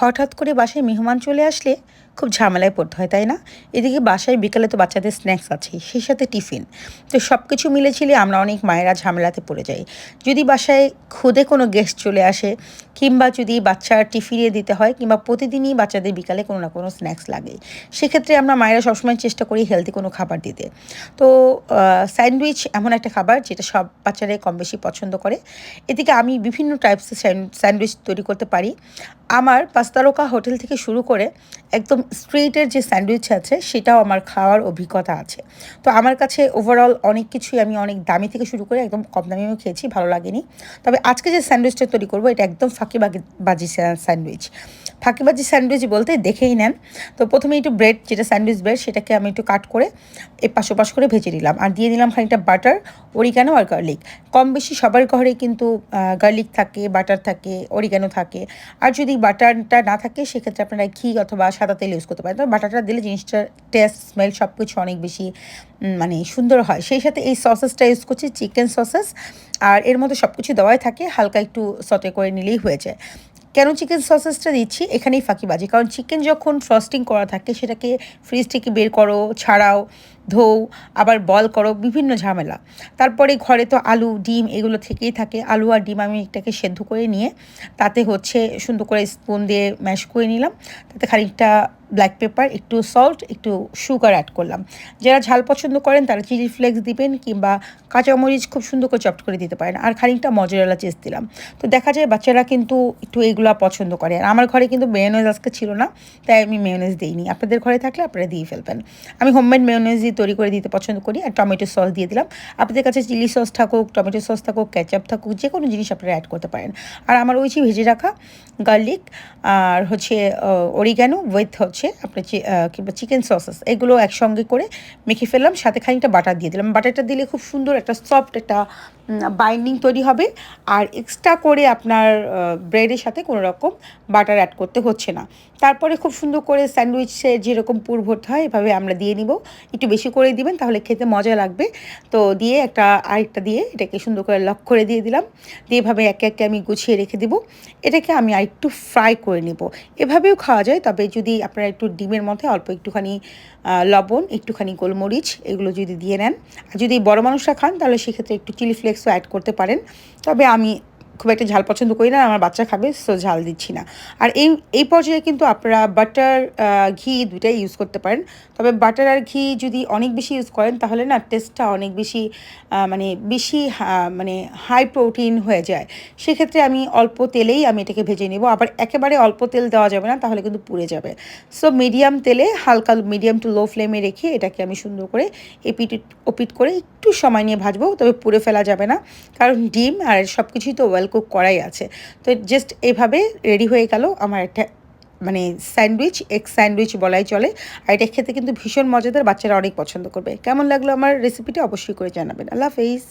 হঠাৎ করে বাসায় মেহমান চলে আসলে খুব ঝামেলায় পড়তে হয়, তাই না? এদিকে বাসায় বিকালে তো বাচ্চাদের স্ন্যাক্স আছে, সেই সাথে টিফিন। তো সব কিছু মিলে ছিলে আমরা অনেক মায়েরা ঝামেলাতে পড়ে যাই। যদি বাসায় খুদে কোনো গেস্ট চলে আসে, কিংবা যদি বাচ্চার টিফিনে দিতে হয়, কিংবা প্রতিদিনই বাচ্চাদের বিকালে কোনো না কোনো স্ন্যাক্স লাগে। সেক্ষেত্রে আমরা মায়েরা সবসময় চেষ্টা করি হেলদি কোনো খাবার দিতে। তো স্যান্ডউইচ এমন একটা খাবার যেটা সব বাচ্চারাই কম বেশি পছন্দ করে। এদিকে আমি বিভিন্ন টাইপসের স্যান্ডউইচ তৈরি করতে পারি। আমার পাঁচতারকা হোটেল থেকে শুরু করে একদম স্ট্রিটের যে স্যান্ডউইচ আছে, সেটাও আমার খাওয়ার অভিজ্ঞতা আছে। তো আমার কাছে ওভারঅল অনেক কিছুই আমি অনেক দামি থেকে শুরু করে একদম কম দামিও খেয়েছি, ভালো লাগেনি। তবে আজকে যে স্যান্ডউইচটা তৈরি করব, এটা একদম ফাঁকি বাজি স্যান্ডউইচ। ফাঁকিবাজি স্যান্ডউইচ বলতে দেখেই নেন। তো প্রথমে একটু ব্রেড, যেটা স্যান্ডউইচ ব্রেড, সেটাকে আমি একটু কাট করে এ পাশো পাশ করে ভেজে নিলাম। আর দিয়ে দিলাম খানিকটা বাটার অরিগানো আর গার্লিক কম বেশি সবার ঘরে কিন্তু গার্লিক থাকে বাটার থাকে অরিগানো থাকে। আর যদি বাটারটা না থাকে, সেক্ষেত্রে আপনারা ঘি অথবা সাদা তেল ইউজ করতে পারেন। তো বাটারটা দিলে জিনিসটার টেস্ট স্মেল সব কিছু অনেক বেশি মানে সুন্দর হয়। সেই সাথে এই সসেসটা ইউজ করছি চিকেন সসেস আর এর মধ্যে সব কিছু দেওয়াই থাকে, হালকা একটু সতে করে নিলেই হয়ে যায়। কেন চিকেন সসেসটা দিচ্ছি? এখানেই ফাঁকি ফাঁকিবাজি। কারণ চিকেন যখন ফ্রস্টিং করা থাকে, সেটাকে ফ্রিজ থেকে বের করো, ছাড়াও ধোও, আবার বল করো, বিভিন্ন ঝামেলা। তারপরে ঘরে তো আলু, ডিম এগুলো থেকেই থাকে। আলু আর ডিম আমি এটাকে সেদ্ধ করে নিয়ে, তাতে হচ্ছে সুন্দর করে স্পুন দিয়ে ম্যাশ করে নিলাম। তাতে খানিকটা ব্ল্যাক পেপার একটু সল্ট একটু সুগার অ্যাড করলাম। যারা ঝাল পছন্দ করেন, তারা চিলি ফ্লেক্স দিবেন কিংবা কাঁচামরিচ খুব সুন্দর করে চপট করে দিতে পারেন। আর খানিকটা মজরেলা চেস দিলাম। তো দেখা যায় বাচ্চারা কিন্তু একটু এগুলো পছন্দ করে। আর আমার ঘরে কিন্তু মেয়নেজ আজকে ছিল না, তাই আমি মেয়নেজ দিইনি। আপনাদের ঘরে থাকলে আপনারা দিয়ে ফেলবেন। আমি হোমমেড মেয়নেজ দিয়ে তৈরি করে দিতে পছন্দ করি আর টমেটো সস দিয়ে দিলাম। আপনাদের কাছে চিলি সস থাকুক, টমেটো সস থাকুক ক্যাচআপ থাকুক, যে কোনো জিনিস আপনারা অ্যাড করতে পারেন। আর আমার ওই ভেজে রাখা গার্লিক আর হচ্ছে অরিগ্যানো উইথ হচ্ছে আপনার কিংবা চিকেন সসেস এগুলো একসঙ্গে করে মেখে ফেললাম, সাথে খানিকটা বাটার দিয়ে দিলাম। বাটারটা দিলে খুব সুন্দর একটা সফট একটা বাইন্ডিং তৈরি হবে। আর এক্সট্রা করে আপনার ব্রেডের সাথে কোনো রকম বাটার অ্যাড করতে হচ্ছে না। তারপরে খুব সুন্দর করে স্যান্ডউইচের যেরকম পুর ভরতে হয়, এভাবে আমরা দিয়ে নিব। একটু বেশি করে দিবেন, তাহলে খেতে মজা লাগবে। তো দিয়ে একটা, আরেকটা দিয়ে এটাকে সুন্দর করে লক করে দিয়ে দিলাম। দিয়ে এভাবে একে একে আমি গুছিয়ে রেখে দিব। এটাকে আমি আরেকটু ফ্রাই করে নেব। এভাবেও খাওয়া যায়, তবে যদি আপনারা একটু ডিমের মধ্যে অল্প একটুখানি লবণ, একটুখানি গোলমরিচ, এগুলো যদি দিয়ে নেন। আর যদি বড় মানুষরা খান, তাহলে সেক্ষেত্রে একটু চিলি ফ্লেক্সও অ্যাড করতে পারেন। তবে আমি খুব একটা ঝাল পছন্দ করি না, আমার বাচ্চা খাবে সো ঝাল দিচ্ছি না। আর এই এই পর্যায়ে কিন্তু আপনারা বাটার ঘি দুটাই ইউজ করতে পারেন। তবে বাটার আর ঘি যদি অনেক বেশি ইউজ করেন, তাহলে না টেস্টটা অনেক বেশি মানে বেশি মানে হাই প্রোটিন হয়ে যায়। সেক্ষেত্রে আমি অল্প তেলেই আমি এটাকে ভেজে নেব। আবার একেবারে অল্প তেল দেওয়া যাবে না, তাহলে কিন্তু পুড়ে যাবে। সো মিডিয়াম তেলে হালকা মিডিয়াম টু লো ফ্লেমে রেখে এটাকে আমি সুন্দর করে এপিট ওপিট করে একটু সময় নিয়ে ভাজবো, তবে পুড়ে ফেলা যাবে না। কারণ ডিম আর সব কিছুই তো ওয়েল কুক করাই আছে। তো জাস্ট এভাবে রেডি হয়ে গেল আমার একটা মানে স্যান্ডউইচ, এগ স্যান্ডউইচ বলাই চলে। আর এটা খেতে কিন্তু ভীষণ মজাদার, বাচ্চারা অনেক পছন্দ করবে। কেমন লাগল আমার রেসিপিটা অবশ্যই করে জানাবেন। আল্লাহ হাফেজ।